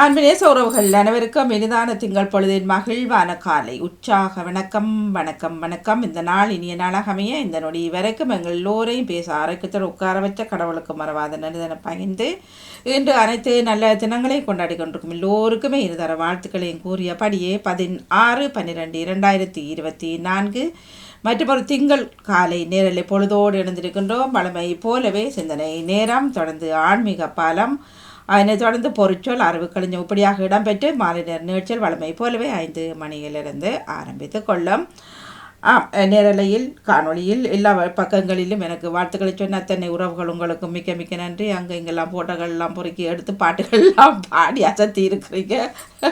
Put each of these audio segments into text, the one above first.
அன்பினேச உறவுகள் அனைவருக்கும் இனிதான திங்கள் பொழுதின் மகிழ்வான காலை. உற்சாக வணக்கம் வணக்கம் வணக்கம். இந்த நாள் இனிய நாளாக அமைய இந்த நொடி வரைக்கும் எங்கள் எல்லோரையும் பேச ஆரோக்கியத்தோடு உட்கார வச்ச கடவுளுக்கு மறவாத நடுதன பகிர்ந்து இன்று அனைத்து நல்ல தினங்களையும் கொண்டாடி கொண்டிருக்கும் எல்லோருக்குமே இருதர வாழ்த்துக்களையும் கூறியபடியே பதினாறு பன்னிரெண்டு இரண்டாயிரத்தி இருபத்தி நான்கு. மற்றும் ஒரு திங்கள் காலை நேரலை பொழுதோடு இணைந்திருக்கின்றோம் வளமை போலவே சிந்தனை நேரம் தொடர்ந்து ஆன்மீக பாலம் அதனைத் தொடர்ந்து பொறிச்சொல் அறிவுக்களின் உப்படியாக இடம்பெற்று மாலை நேர வளமை போலவே ஐந்து மணியிலிருந்து ஆரம்பித்து கொள்ளும். ஆம் நேரலையில் காணொளியில் எல்லா பக்கங்களிலும் எனக்கு வாழ்த்துக்களை சொன்ன அத்தனை உறவுகள் உங்களுக்கு மிக்க மிக்க நன்றி. அங்கே இங்கெல்லாம் போட்டோகள்லாம் பொறுக்கி எடுத்து பாட்டுகள்லாம் பாடி அசத்தி இருக்கிறீங்க.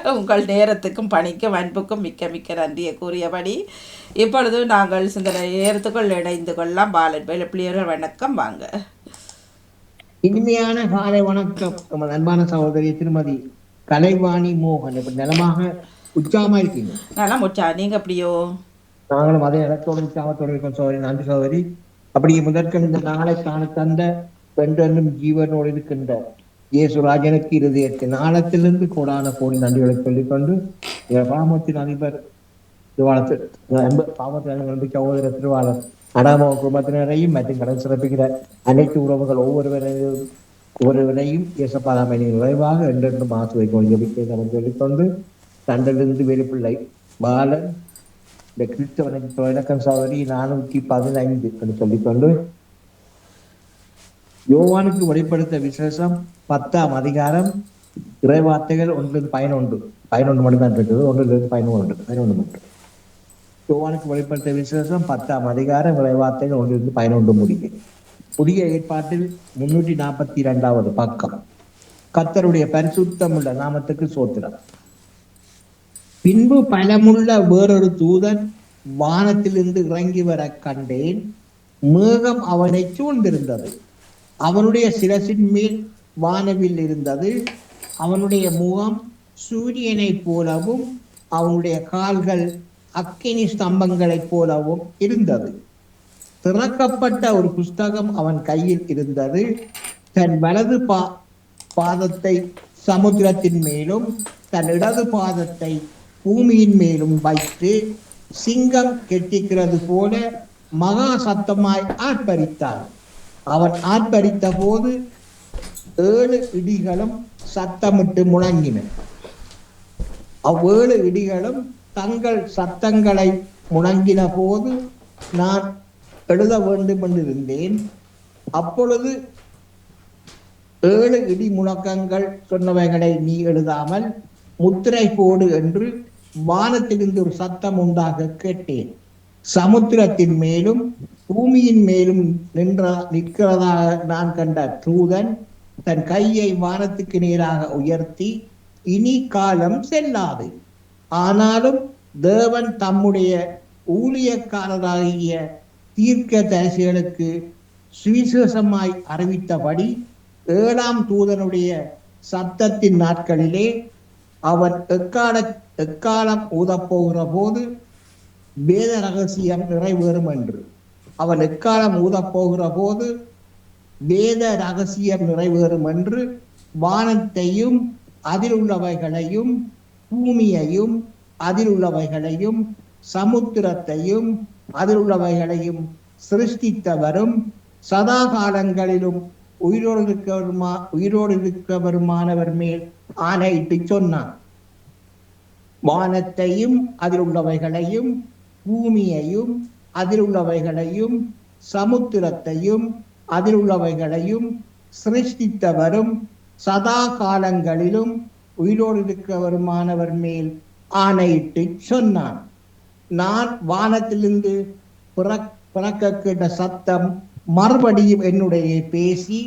உங்கள் நேரத்துக்கும் பணிக்கும் அன்புக்கும் மிக்க மிக்க நன்றியை கூறியபடி இப்பொழுது நாங்கள் சிந்தனை நேரத்துக்குள் இணைந்து கொள்ளலாம். பாலன் பிள்ளையர்கள் வணக்கம். வாங்க. இனிமையான காலை வணக்கம். நம்ம அன்பான சகோதரி திருமதி கலைவாணி மோகன். இப்ப நிலமாக உற்சாகமா இருக்கீங்க. நல்லா முச்சா நீங்க அப்படியோ நாங்களும் அதே இடத்தோடு உற்சாகத்தோடு இருக்கோம் சகோதரி. நன்றி சகோதரி. அப்படி முதற்கண் இந்த நாளை காண தந்த பெண்டென்னும் ஜீவனோடு இருக்கின்ற இயேசுராஜனுக்கு இருதயத்தின் ஆழத்திலிருந்து கோடான கோடி நன்றிகளை சொல்லிக்கொண்டு பாமத்தின் அதிபர் திருவாளர் பாமத்தின் அதிபர் சகோதர திருவாளர் அடாம குடும்பத்தினரையும் மற்றும் கடன் சிறப்பிக்கிற அனைத்து உறவுகள் ஒவ்வொருவரையும் ஒருவரையும் இயேசப்பாதாமையின் விரைவாக என்றென்றும் மாசு வைக்கும் ஜபிக்கை நம்ம தண்டிலிருந்து வெளிப்பிள்ளை பாலன் இந்த கிறிஸ்தவனுக்கு தொடக்கம் சவரி நானூற்றி பதினைந்து என்று சொல்லிக்கொண்டு யோவானுக்கு வெளிப்படுத்த விசேஷம் பத்தாம் அதிகாரம் இறைவார்த்தைகள் ஒன்றிலிருந்து பயனொன்று பயனொன்று மட்டும்தான் இருக்குது ஒன்றிலிருந்து பயனொன்று பயனொன்று மட்டும். யோவானுக்கு வெளிப்படுத்த விசேஷம் பத்தாம் அதிகார விளைவார்த்தைகள் ஒன்றிலிருந்து பதினொன்று முடியும் புதிய ஏற்பாட்டில் முன்னூற்றி நாற்பத்தி இரண்டாவது பக்கம். கத்தருடைய பரிசுத்தம் உள்ள நாமத்துக்கு சோத்திரம். பின்பு பலமுள்ள வேறொரு தூதன் வானத்திலிருந்து இறங்கி வர கண்டேன். மேகம் அவனை சூழ்ந்திருந்தது. அவனுடைய சிரசின் மேல் வானவில் இருந்தது. அவனுடைய முகம் சூரியனைப் போலவும் அவனுடைய கால்கள் அக்கினி ஸ்தம்பங்களைப் போலவும் இருந்தது. திறக்கப்பட்ட ஒரு புஸ்தகம் அவன் கையில் இருந்தது. தன் வலது பா பாதத்தை சமுத்திரத்தின் மேலும் தன் இடது பாதத்தை பூமியின் மேலும் வைத்து சிங்கம் கெட்டிக்கிறது போல மகா சத்தமாய் ஆர்ப்பரித்தான் அவன் ஆர்ப்பரித்த போது ஏழு இடிகளும் சத்தமிட்டு முழங்கின. அவ்வேழு இடிகளும் தங்கள் சத்தங்களை முணங்கின போது நான் எழுத வேண்டும் என்றிருந்தேன் அப்பொழுது ஏழு இடி முழக்கங்கள் சொன்னவைகளை நீ எழுதாமல் முத்திரை போடு என்று வானத்திலிருந்து ஒரு சத்தம் உண்டாக கேட்டேன். சமுத்திரத்தின் மேலும் பூமியின் மேலும் நின்ற நிற்கிறதாக நான் கண்ட தூதன் தன் கையை வானத்துக்கு நேராக உயர்த்தி இனி காலம் செல்லாது. ஆனாலும் தேவன் தம்முடைய ஊழியக்காரராகிய தீர்க்க தரிசிகளுக்கு சுவிசேஷமாய் அறிவித்தபடி ஏழாம் தூதனுடைய சத்தத்தின் நாட்களிலே அவன் எக்கால எக்காலம் ஊதப்போகிற போது வேத ரகசியம் நிறைவேறும் என்று. அவன் எக்காலம் ஊதப்போகிற போது வேத ரகசியம் நிறைவேறும் என்று வானத்தையும் அதில் உள்ளவைகளையும் பூமியையும் அதில் உள்ளவைகளையும் சமுத்திரத்தையும் அதில் உள்ளவைகளையும் சிருஷ்டித்தவரும் சதா காலங்களிலும் உயிரோடு இருக்கவருமா உயிரோடு இருக்கவருமானவர் மேல் ஆணையிட்டு சொன்னான். வானத்தையும் அதில் உள்ளவைகளையும் பூமியையும் அதில் உள்ளவைகளையும் சமுத்திரத்தையும் அதில் உள்ளவைகளையும் சிருஷ்டித்தவரும் சதா காலங்களிலும் உயிரோடு இருக்கிறவருமானவர் மேல் ஆணையிட்டு சொன்னான். நான் வானத்திலிருந்து பிறக்க கேட்ட சத்தம் மறுபடியும் என்னுடைய பேசி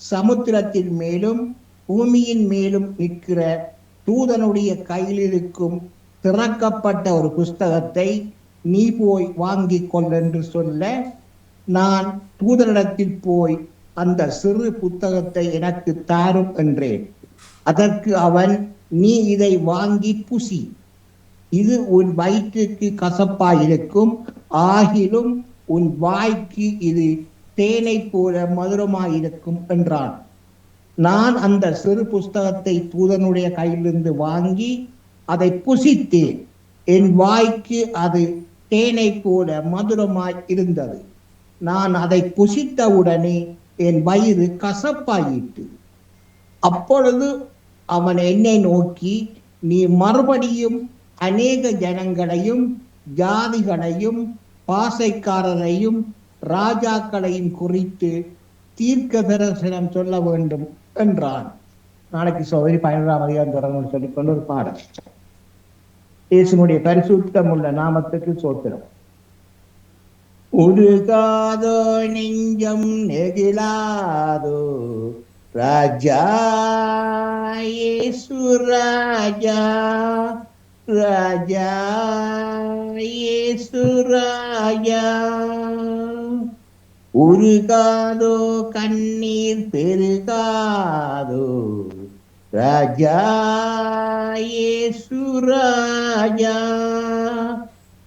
சமுத்திரத்தின் மேலும் பூமியின் மேலும் நிற்கிற தூதனுடைய கையில் இருக்கும் திறக்கப்பட்ட ஒரு புஸ்தகத்தை நீ போய் வாங்கி கொள்ளென்று என்று சொல்ல நான் தூதனிடத்தில் போய் அந்த சிறு புத்தகத்தை எனக்கு தாரும் என்றேன். அதற்கு அவன் நீ இதை வாங்கி புசி இது உன் வயிற்றுக்கு கசப்பாயிருக்கும். ஆகிலும் உன் வாய்க்கு இது தேனை போல மதுரமாயிருக்கும் என்றான். நான் அந்த சிறு புஸ்தகத்தை தூதனுடைய கையிலிருந்து வாங்கி அதை புசித்தேன். என் வாய்க்கு அது தேனை போல மதுரமாய் இருந்தது நான் அதை புசித்தவுடனே என் வயிறு கசப்பாயிட்டு அப்பொழுது அவன் என்னை நோக்கி நீ மறுபடியும் அநேக ஜனங்களையும் ஜாதிகளையும் பாசைக்காரரையும் ராஜாக்களையும் குறித்து தீர்க்க தரிசனம் சொல்ல வேண்டும் என்றான். நாளைக்கு சோதரி பதினொன்றாம் அதிகாரம் தொடங்கணும்னு சொல்லிக்கொண்டு ஒரு பாடம் இயேசுனுடைய பரிசுத்தம் உள்ள நாமத்துக்கு சோத்திரம். உருகாதோ நெஞ்சம் நெகிழாதோ ராஜா இயேசு ராஜா ராஜா இயேசு ராஜா உருகாதோ கண்ணீர் பெருகாதோ ராஜா இயேசு ராஜா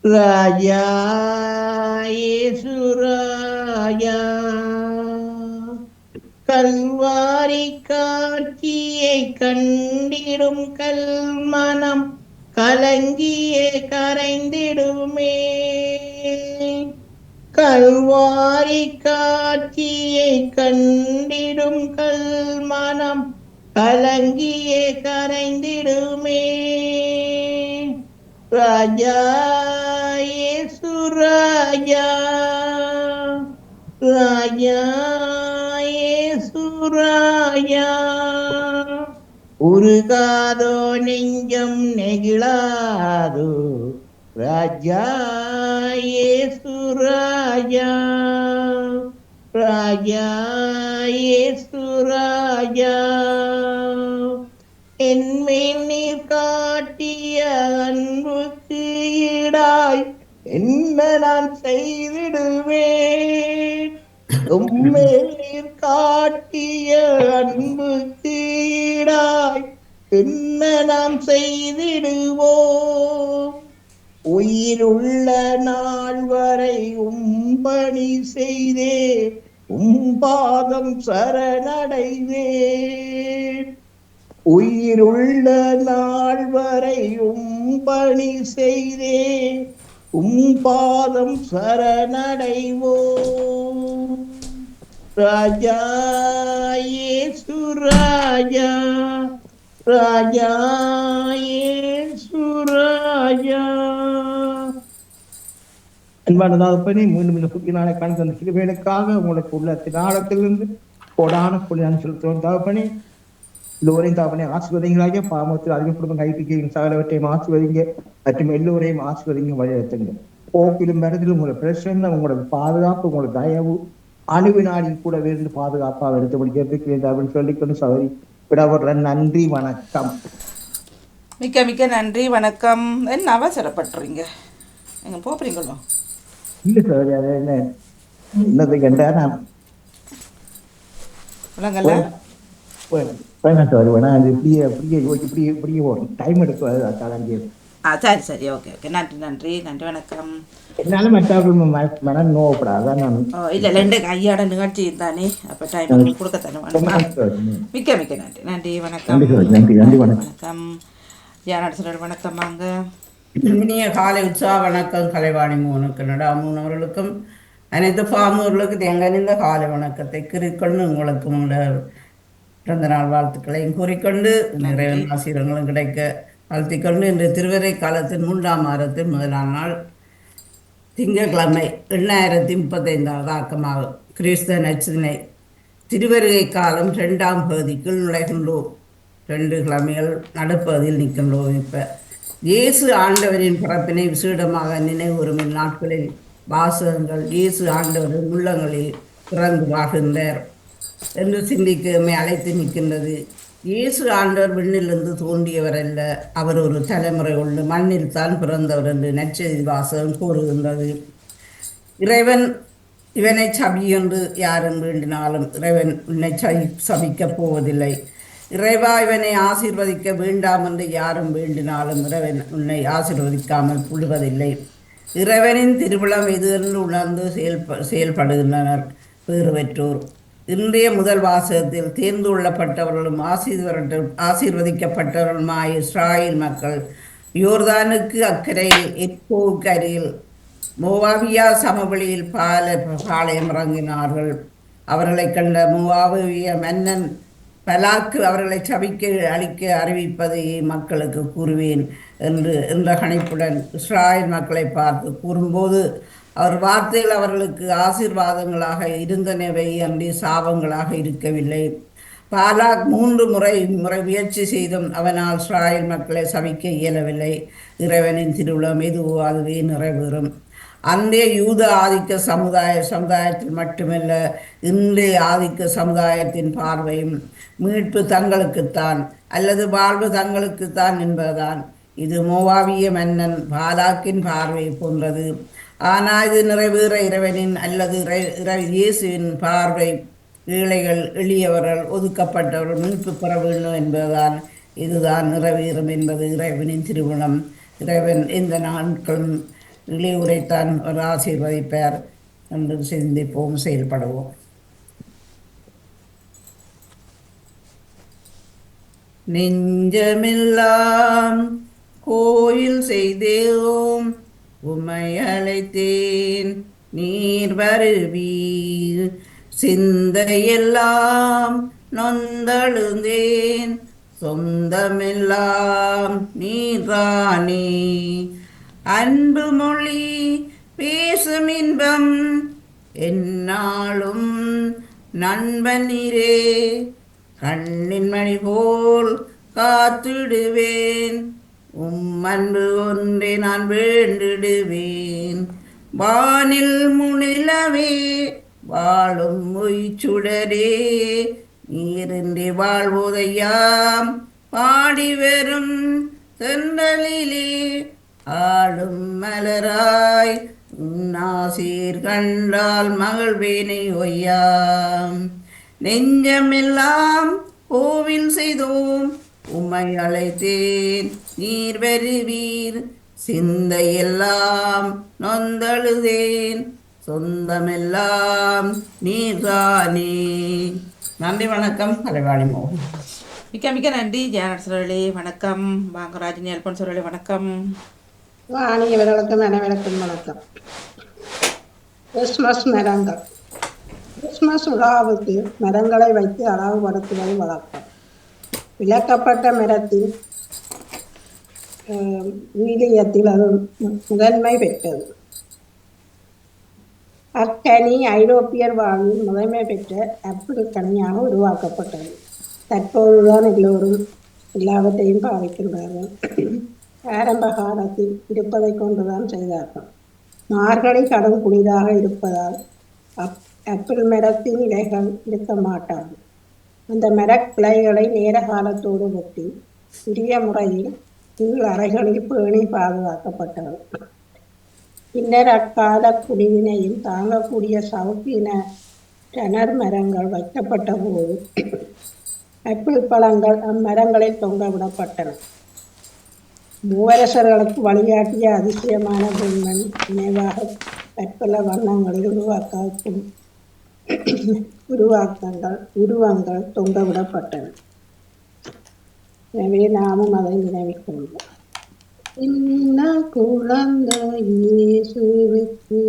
ராஜா இயேசு ராஜா கல்வாரி காட்சியை கண்டிடும் கல்மனம் கலங்கியே கரைந்திடுமே. கல்வாரி காட்சியை கண்டிடும் கல்மனம் கலங்கியே கரைந்திடுமே. ராஜா இயேசு ராஜா. சுராயா. உருகாதோ நெஞ்சம் நெகிழாதோ ராஜா இயேசு ராஜா. ராஜா இயேசு ராஜா. என்மேல் நீர் காட்டிய அன்புக்கு ஈடாய் என்ன நான் செய்திடுவேன் உம்மேல் காட்டிய அன்பு தீடாய் என்ன நாம் செய்திடுவோம். உயிருள்ள நாள் வரை உம்பணி செய்தே உம்பாதம் சரணடைவேன் உயிருள்ள நாள் வரை உம்பணி செய்தே உம்பாதம் சரணடைவோம். ராஜா இயேசு ராஜா. ராஜா இயேசு ராஜா. அன்பான தகப்பனே மீண்டும் இந்த புதிய நாளை காண தந்த சிறுவேலுக்காக உங்களுக்கு உள்ள தினாலத்திலிருந்து கொடான புள்ளியான செலுத்துவோம் தகப்பனே எல்லோரையும் தகப்பனே ஆசிர்வதிங்களாக பாமத்தில் அறிவிப்படும் குடும்பம் கைப்பிக்கையும் சகலவற்றையும் ஆசிர்வதிங்க. மற்றும் எல்லோரையும் ஆசிர்வதிங்க வழிநடத்துங்க. போக்கிலும் மரத்திலும் உங்களோட பிரச்சனை உங்களோட பாதுகாப்பு உங்களோட தயவு அணுவினாடில் கூட இருந்து பாதுகாப்பாக எடுத்து கேட்கிறேன் அப்படின்னு சொல்லிக்கொண்டு சகோதரி விடவர்ற நன்றி வணக்கம் மிக்க மிக்க நன்றி வணக்கம் என்ன அவசரப்பட்டுறீங்க எங்கே போகிறீங்களோ இல்ல சகோதரி அது என்ன என்னது கண்டா நான் விளங்கல்ல வேணாம் அது இப்படியே இப்படியே இப்படியே இப்படியே டைம் எடுக்கும் கலந்து ஆ சரி சரி ஓகே ஓகே. நன்றி நன்றி நன்றி வணக்கம். என்னால மற்றவர்கள் மனம் நோவப்படா அதான் நான் ஓ இல்லை ரெண்டு கையாட நிகழ்ச்சி தானே அப்போ டைம் கொடுக்கத்தானே வேணும் மிக்க மிக்க நன்றி. நன்றி வணக்கம். வணக்கம். வணக்கம். யார் சார் வணக்கம் வாங்க. இனிய காலை உற்சாக வணக்கம். கலைவாணி மூனுக்கு நடா மூணவர்களுக்கும் அனைத்து பாமூர்களுக்கு தேங்கனிந்த காலை வணக்கத்தை குறிக்கொண்டு உங்களுக்கு உங்களோட பிறந்த நாள் வாழ்த்துக்களையும் கூறிக்கொண்டு நிறைவன் ஆசீர்வங்களும் கிடைக்க வாழ்த்திக்கொண்டு இன்று திருவரை காலத்தின் மூன்றாம் வாரத்தின் முதலாம் நாள். திங்கட்கிழமை எண்ணாயிரத்தி முப்பத்தைந்தாவது ஆக்கமாகும் கிறிஸ்த நச்சினை திருவருகை காலம் ரெண்டாம் பகுதிக்குள் நுழைகின்றோம். ரெண்டு கிழமைகள் நடுப்பகுதியில் நிற்கின்றோம் இப்போ. இயேசு ஆண்டவரின் பிறப்பினை விசேடமாக நினைவுறும் இந்நாட்களில் வாசகங்கள் இயேசு ஆண்டவரின் உள்ளங்களில் பிறந்து வாழ்கின்றார் என்று சிந்திக்கமை அழைத்து நிற்கின்றது. இயேசு ஆண்டவர் விண்ணிலிருந்து தோன்றியவர் அல்ல. அவர் ஒரு தலைமுறை உள்ள மண்ணில் தான் பிறந்தவர் என்று நற்செய்தி வாசகம் கூறுகின்றது. இறைவன் இவனை சபி என்று யாரும் வேண்டினாலும் இறைவன் உன்னை சபி சபிக்கப் போவதில்லை. இறைவா இவனை ஆசீர்வதிக்க வேண்டாம் என்று யாரும் வேண்டினாலும் இறைவன் உன்னை ஆசீர்வதிக்காமல் விடுவதில்லை இறைவனின் திருவிழம் இது என்று உணர்ந்து செயல்ப செயல்படுகின்றனர். வேறு பெற்றோர் இன்றைய முதல் வாசகத்தில் தேர்ந்து கொள்ளப்பட்டவர்களும் ஆசீர்வரட்ட ஆசீர்வதிக்கப்பட்டவர்களுமாய் இஸ்ராயேல் மக்கள் யோர்தானுக்கு அக்கறையில் எப்போவுக்கு அருகில் மூவாவியா சமவெளியில் பால பாளையம் இறங்கினார்கள். அவர்களை கண்ட மூவாவிய மன்னன் பலாக்கு அவர்களை சபிக்க அளிக்க அறிவிப்பதை மக்களுக்கு கூறுவேன் என்று என்ற கணிப்புடன் இஸ்ராயல் மக்களை பார்த்து கூறும்போது அவர் வார்த்தையில் அவர்களுக்கு ஆசீர்வாதங்களாக இருந்தனவை அன்றி சாபங்களாக இருக்கவில்லை. பாலாக் மூன்று முறை முறை முயற்சி செய்தும் அவனால் இஸ்ராயல் மக்களை சபிக்க இயலவில்லை. இறைவனின் திருவிழம் எதுவோ அதுவே நிறைவேறும். அன்றைய யூத ஆதிக்க சமுதாய சமுதாயத்தில் மட்டுமல்ல இன்றைய ஆதிக்க சமுதாயத்தின் பார்வையும் மீட்பு தங்களுக்குத்தான் அல்லது வாழ்வு தங்களுக்குத்தான் என்பதுதான். இது மோவாவிய மன்னன் பாலாக்கின் பார்வை போன்றது. ஆனால் இது நிறைவேற இறைவனின் அல்லது இறை இயேசுவின் பார்வை ஏழைகள் எளியவர்கள் ஒதுக்கப்பட்டவர்கள் மீட்பு பெற வேண்டும் என்பதுதான் இதுதான் நிறைவேறும் என்பது இறைவனின் திருமணம். இறைவன் எந்த நாட்களும் இளையுரைத்தான் ஒரு ஆசீர்வதிப்பார் என்று சிந்திப்போம் செயல்படுவோம். நெஞ்சமெல்லாம் கோயில் செய்தேவோம் உம்மை அழைத்தேன். நீர் வருவீர். சிந்தையெல்லாம் நொந்தழுந்தேன். சொந்தமெல்லாம் நீரானே. அன்பு மொழி பேசும் இன்பம் என்னாலும் நண்பனிரே. கண்ணின் மணி போல் காத்திடுவேன். உம் அன்பு ஒன்றை நான் வேண்டிடுவேன். வானில் முனிலவே வாழும் மொய்ச்சுடரே நீரின்றி வாழ்வோதையாம் பாடி வரும் தென்றலிலே. ஆளும் மலராய் உன்னாசீர் கண்டால் மகள்வேனை ஒய்யாம். நெஞ்சமெல்லாம் கோவில் செய்தோம் உம்மை அழைத்தேன். நீர் வருவீர். சிந்தையெல்லாம் நொந்தழுதேன். சொந்தமெல்லாம் நீர்தானே. நன்றி வணக்கம். கலைவாணி மோகன். மிக்க மிக்க நன்றி ஜானட் சுரளி வணக்கம். வாங்க ராஜினி அல்பன் சுரளி வணக்கம் அனைவர்களுக்கும் அனைவருக்கும் வணக்கம். கிறிஸ்மஸ் மரங்கள். கிறிஸ்மஸ் விழாவுக்கு மரங்களை வைத்து அழகுபடுத்துவது வழக்கம் விளக்கப்பட்ட மரத்தில் வீலியத்தில் அது முதன்மை பெற்றது. அக்கனி ஐரோப்பியர் வாழ்வில் முதன்மை பெற்ற ஆப்பிள் கனியாக உருவாக்கப்பட்டது. தற்போதுதான் எல்லோரும் எல்லாவற்றையும் பாவிக்கின்றார்கள். ஆரம்ப காலத்தில் இருப்பதை கொண்டுதான் செய்தார்கள். மார்கழி கடும் குளிராக இருப்பதால் அப் ஆப்பிள் மரத்தின் இலைகள் இருக்க மாட்டார்கள் அந்த மெரக் கிளைகளை நேர காலத்தோடு வெட்டி உரிய முறையில் கீழ் அறைகளில் பேணி பாதுகாக்கப்பட்டது பின்னர் அக்கால குடிவினையில் தாங்கக்கூடிய சவுக்கின டனர் மரங்கள் வைக்கப்பட்ட போது ஆப்பிள் பழங்கள் அம்மரங்களில் தொங்கவிடப்பட்டன மூவரசர்களுக்கு வழிகாட்டிய அதிசயமான பெண்மண் நினைவாக பற்பல வண்ணங்களில் உருவாக்கும் உருவாக்கங்கள் உருவங்கள் தொங்கவிடப்பட்டன. எனவே நாமும் அதை நினைவிக்கொள்வோம் என்ன குழந்தை இயேசுவுக்கு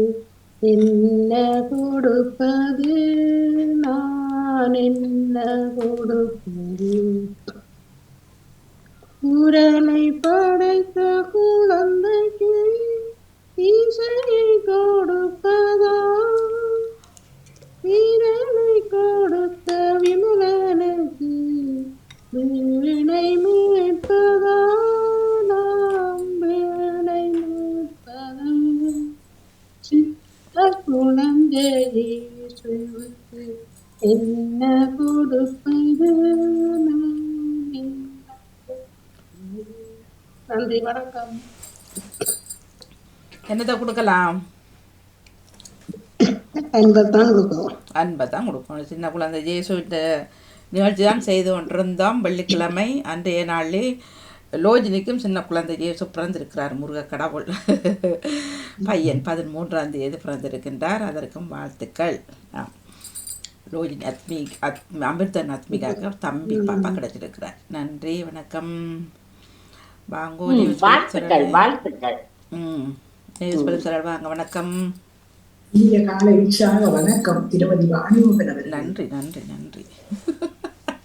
என்ன கொடுப்பது? நான் என்ன கொடுப்பது? உரலை படைத்த குழந்தைக்கு இசையை கொடுப்பதா? வீரனை கொடுத்த விமலனுக்கு வீணை மீட்பதா நாம் வீணை மீட்பதா சித்த குழந்தை இயேசுவுக்கு என்ன கொடுப்பது நன்றி வணக்கம். என்னத்தை கொடுக்கலாம்? அன்பத்தான் கொடுக்கும். அன்பை தான் கொடுக்கணும் சின்ன குழந்தை ஜேசுவிட்ட நிகழ்ச்சி தான் செய்து கொண்டிருந்தோம். வெள்ளிக்கிழமை அன்றைய நாளிலே லோஜினிக்கும் சின்ன குழந்தை ஜேசு பிறந்திருக்கிறார் முருக கடவுள். பையன் பதிமூன்றாம் தேதி பிறந்திருக்கின்றார். அதற்கும் வாழ்த்துக்கள். ரோஜினி அத்மி அத் அமிர்தன் அத்மிகாக்கு தம்பி பாப்பா கிடைச்சிருக்கிறார் நன்றி வணக்கம். வாங்கோ வாழ்த்துக்கள் வாழ்த்துக்கள். ம் வாங்க வணக்கம். இனிய காலை உற்சாக வணக்கம். திருமதி வாணிமுகன் அவர்கள் நன்றி நன்றி நன்றி.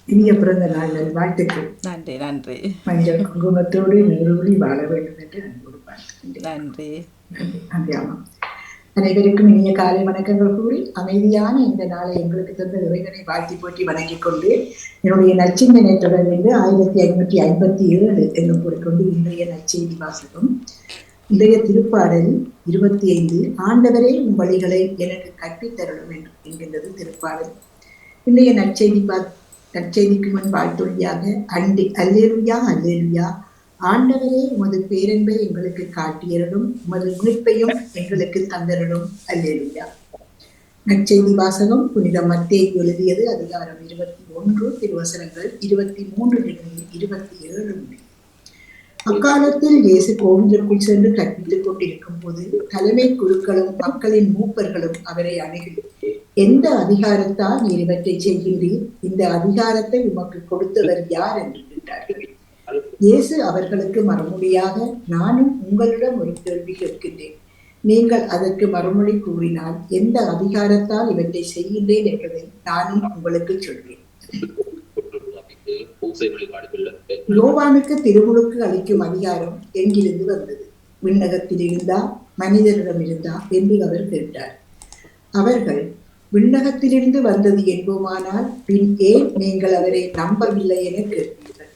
இனிய பிறந்த நாள் வாழ்த்துக்கள். நன்றி நன்றி. மஞ்சள் குங்குமத்தோடு நிறுவனி வாழ வேண்டும் என்று அன்போடு பார்க்கின்றேன் நன்றி. நன்றி ஆமாம். அனைவருக்கும் இனிய காலை வணக்கங்கள் கூறி அமைதியான இந்த நாளை எங்களுக்கு தந்த இறைவனை வாழ்த்தி போற்றி வணங்கிக் கொண்டு என்னுடைய நச்சிந்தனை தொடர்ந்து ஆயிரத்தி ஐநூற்றி ஐம்பத்தி ஏழு என்று கூறிக்கொண்டு இன்றைய நச்செய்தி வாசகம். இளைய திருப்பாடல் இருபத்தி ஐந்து ஆண்டவரே உம் வழிகளை எனக்கு கற்பித்தரணும் என்று என்கின்றது திருப்பாடல். இன்றைய நற்செய்தி பா நற்செய்திக்கு முன் வாழ்த்தொழியாக அண்டி அல்லேலுயா அல்லேலுயா ஆண்டவரே உமது பேரன்பை எங்களுக்கு காட்டியருளும் உமது மீட்பையும் எங்களுக்கு தந்தருளும் அல்லேலுயா. நற்செய்தி வாசகம் புனித மத்தியை எழுதியது அதிகாரம் இருபத்தி ஒன்று திருவசனங்கள் இருபத்தி மூன்று இருபத்தி ஏழு முடியும் அக்காலத்தில் இயேசு கோவிலுக்குள் சென்று கற்பித்துக் கொண்டிருக்கும் போது தலைமை குழுக்களும் மக்களின் மூப்பர்களும் அவரை அணுகி எந்த அதிகாரத்தால் நீர் இவற்றை செய்கின்றீர்? இந்த அதிகாரத்தை உமக்கு கொடுத்தவர் யார்? என்று கேட்டார்கள். இயேசு அவர்களுக்கு மறுமொழியாக நானும் உங்களிடம் ஒரு கேள்வி கேட்கின்றேன். நீங்கள் அதற்கு மறுமொழி கூறினால் எந்த அதிகாரத்தால் இவற்றை செய்கின்றேன் என்பதை நானும் உங்களுக்கு சொல்வேன். பூசை வழிபாடுகள் யோவானுக்கு திருமுழுக்கு அளிக்கும் அதிகாரம் எங்கிருந்து வந்தது? விண்ணகத்தில் இருந்தா மனிதரிடம் இருந்தா என்று அவர் கேட்டார். அவர்கள் விண்ணகத்திலிருந்து வந்தது என்போமானால் பின் ஏன் நீங்கள் அவரை நம்பவில்லை என கேட்டீர்கள்?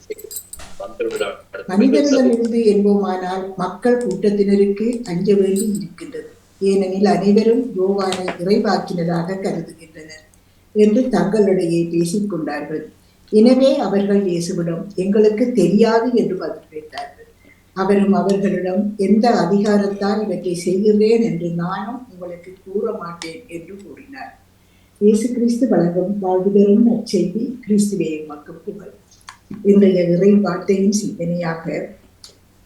மனிதர்களிடமிருந்து என்போமானால் மக்கள் கூட்டத்தினருக்கு அஞ்ச வேண்டி இருக்கின்றது. ஏனெனில் அனைவரும் யோவானை இறைவாக்கினராக கருதுகின்றனர் என்று தங்களிடையே பேசிக் கொண்டார்கள் எனவே அவர்கள் இயேசுவிடம் எங்களுக்கு தெரியாது என்று பதில் கேட்டார்கள் அவரும் அவர்களிடம் எந்த அதிகாரத்தால் இவற்றை செய்கிறேன் என்று நானும் உங்களுக்கு கூற மாட்டேன் என்று கூறினார். இயேசு கிறிஸ்து வழங்கும் வாழ்வுதரும் நற்செய்தி கிறிஸ்துவே மக்கள் புகழ். இன்றைய இறை வார்த்தையின் சிந்தனையாக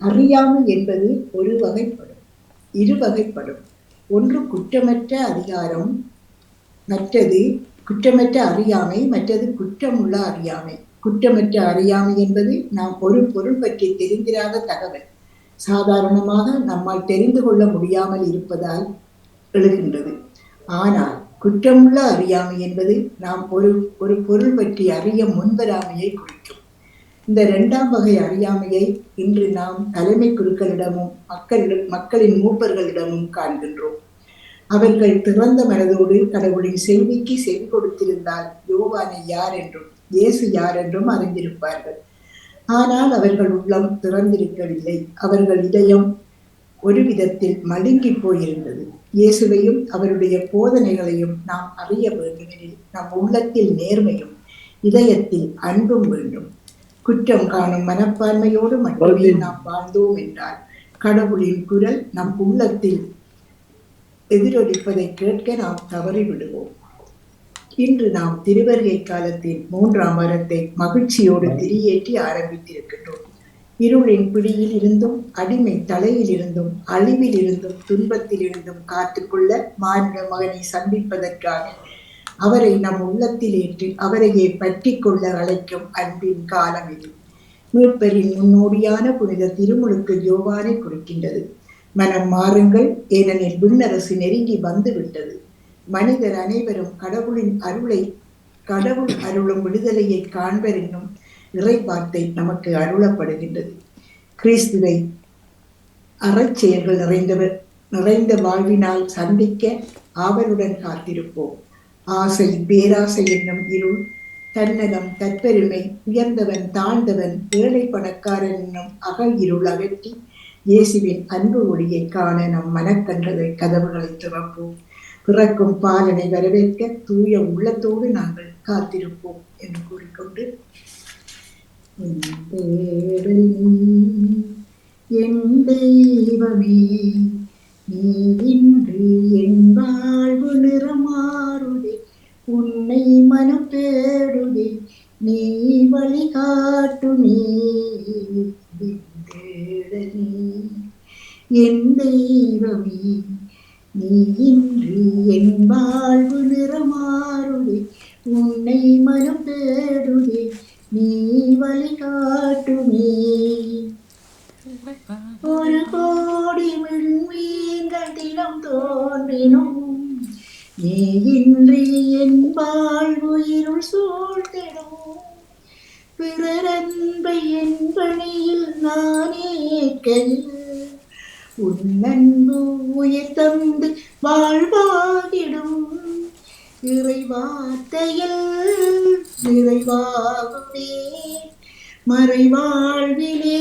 அறியாமை என்பது ஒரு வகைப்படும் இரு வகைப்படும். ஒன்று குற்றமற்ற அதிகாரம் மற்றது குற்றமற்ற அறியாமை மற்றது குற்றமுள்ள அறியாமை. குற்றமற்ற அறியாமை என்பது நாம் ஒரு பொருள் பற்றி தெரிந்திராத தகவல். சாதாரணமாக நம்மால் தெரிந்து கொள்ள முடியாமல் இருப்பதால் எழுகின்றது. ஆனால் குற்றமுள்ள அறியாமை என்பது நாம் ஒரு ஒரு பொருள் பற்றி அறிய முன்வராமையை குறிக்கும். இந்த இரண்டாம் வகை அறியாமையை இன்று நாம் தலைமை குருக்களிடமும் மக்களிடம் மக்களின் மூப்பர்களிடமும் காண்கின்றோம். அவர்கள் திறந்த மனதோடு கடவுளின் செய்திக்கு செவி கொடுத்திருந்தால் யோவானை யார் என்றும் இயேசு யார் என்றும் அறிந்திருப்பார்கள். ஆனால் அவர்கள் உள்ளம் திறந்திருக்கவில்லை. அவர்கள் இதயம் ஒரு விதத்தில் மழுங்கி போயிருந்தது. இயேசுவையும் அவருடைய போதனைகளையும் நாம் அறிய வேண்டுமெனில் நம் உள்ளத்தில் நேர்மையும் இதயத்தில் அன்பும் வேண்டும். குற்றம் காணும் மனப்பான்மையோடு மட்டுமே நாம் வாழ்ந்தோம் என்றால் கடவுளின் குரல் நம் உள்ளத்தில் எதிரொலிப்பதை கேட்க நாம் தவறிவிடுவோம் இன்று நாம் திருவருகை காலத்தின் மூன்றாம் வாரத்தை மகிழ்ச்சியோடு திரியேற்றி ஆரம்பித்திருக்கின்றோம். இருளின் பிடியில் இருந்தும் அடிமை தலையில் இருந்தும் அழிவில் இருந்தும் துன்பத்தில் இருந்தும் காத்துக்கொள்ள மானிட மகனை சந்திப்பதற்காக அவரை நம் உள்ளத்தில் ஏற்று அவரையே பற்றி கொள்ள அழைக்கும் அன்பின் காலம் இது. மீட்பரின் முன்னோடியான புனித திருமுழுக்கு யோவானை குறிக்கின்றது. மனம் மாறுங்கள். ஏனெனில் விண்ணரசு நெருங்கி வந்துவிட்டது. மனிதர் அனைவரும் கடவுளின் அருளை கடவுள் அருளும் விடுதலையை காண்பர் என்னும் இறைவார்த்தை நமக்கு அருளப்படுகின்றது. கிறிஸ்துவை அறச்செயல்கள் நிறைந்தவர் நிறைந்த வாழ்வினால் சந்திக்க ஆவலுடன் காத்திருப்போம். ஆசை பேராசை என்னும் இருள் தன்னலம் தற்பெருமை உயர்ந்தவன் தாழ்ந்தவன் ஏழை பணக்காரன் என்னும் அகல் இருள் அகற்றி இயேசுவின் அன்பு ஒளியை காண நம் மனக்கண்களை கதவுகளை திறப்போம். பிறக்கும் பாலனை வரவேற்க தூய உள்ளத்தோடு நாங்கள் காத்திருப்போம் என்று கூறிக்கொண்டு என் தெய்வமே நீ இன்றி என் வாழ்வு நிறமாறுதே உன்னை மனம் தேடுதே நீ வழிகாட்டுமே. என் தெய்வமே நீ இன்றி என் வாழ்வு நிறமாறுதே உன்னை மனம் தேடுதே நீ வழிகாட்டுமே ஒரு கோடி விண்மீன்கள் தினம் தோன்றினும் நீ இன்றி என் வாழ்வு இருள் சூழ்ந்திடும். பிறரன்பை என் பணியில் நானே கையில் உன் அன்பு உயிர் தந்து வாழ்வாகிடும். இறைவார்த்தையில் நிறைவாகுவே மறைவாழ்விலே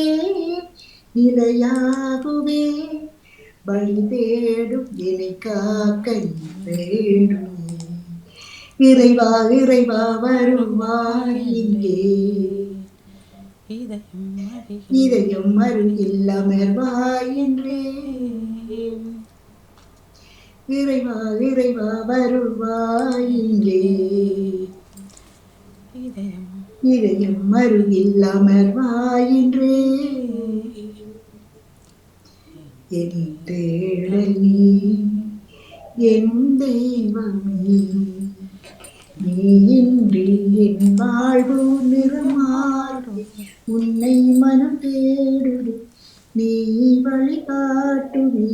நிலையாகுவே வழி தேடும் என்னை காக்க நீ இறைவா இறைவா வருவாயிலே இதயம் அருகில் அமர்வாய் என்றே இறைவா இறைவா வருவாய் இங்கே இதயம் இதயம் அருகில் அமர்வாய் என்றே என் தேடல் நீ என் தெய்வமே நீ இன்றி என் வாழ்வு நிறமாறும் உன்னை மனம் தேடுது. நீ வழிகாட்டுவே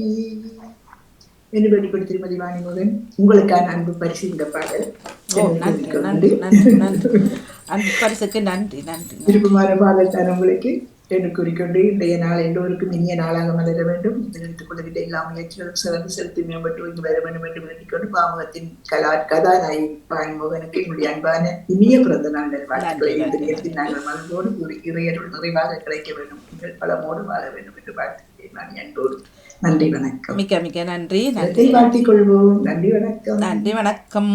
என்று வெளிப்படுத்தி திருமதி வாணிமுகன் உங்களுக்கான அன்பு பரிசு இந்த பாடல். நன்றி நன்றி நன்றி அன்பு பரிசுக்கு நன்றி நன்றி. விருப்பமான பாடல் தர உங்களுக்கு. என்று கூறிக்கொண்டு இன்றைய நாள் எல்லோருக்கும் இனிய நாளாக மலர வேண்டும். எடுத்துக் கொள்ளவில்லை எல்லா முயற்சிகளும் சிறந்து செலுத்தி மேம்பட்டு இங்கு வர வேண்டும் என்று வேண்டிக் கொண்டு பாமுகத்தின் கலா கதாநாயகி பாய்முகனுக்கு என்னுடைய அன்பான இனிய பிறந்த நாள் நல்வாழ்த்துக்களை இந்த நேரத்தில் நாங்கள் மனதோடு கூறி இறையருள் நிறைவாக கிடைக்க வேண்டும். நீங்கள் பலமோடு வாழ வேண்டும் என்று வாழ்த்துக்கிறேன் நான் அன்போடு நன்றி வணக்கம். மிக்க மிக்க நன்றி. நன்றி. வாழ்த்திக் கொள்வோம். நன்றி வணக்கம். நன்றி வணக்கம்.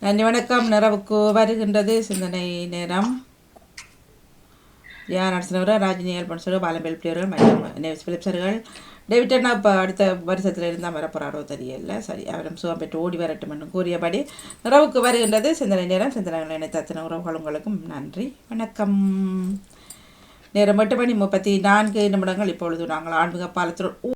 நன்றி வணக்கம். நிறவுக்கு வருகின்றது சிந்தனை நேரம். யார் நடத்தினவர் ராஜினி அல்பன்சர் பாலம்பேல் பிளேயர்கள் மற்றும் நேவிஸ் பிலிப்சர்கள் டேவிட் இப்போ அடுத்த வருஷத்தில் இருந்தால் வரப்போகிறாரோ தெரியல. சரி அவரும் சுகம் பெற்று ஓடி வரட்டும் என்று கூறியபடி நிறவுக்கு வருகின்றது. சிந்தனை நேரம் சிந்தனைகள் இணைத்த உறவுகள் உங்களுக்கும் நன்றி வணக்கம். நேரம் எட்டு மணி முப்பத்தி நான்கு நிமிடங்கள். இப்பொழுது நாங்கள் ஆன்மீக பாலத்தில்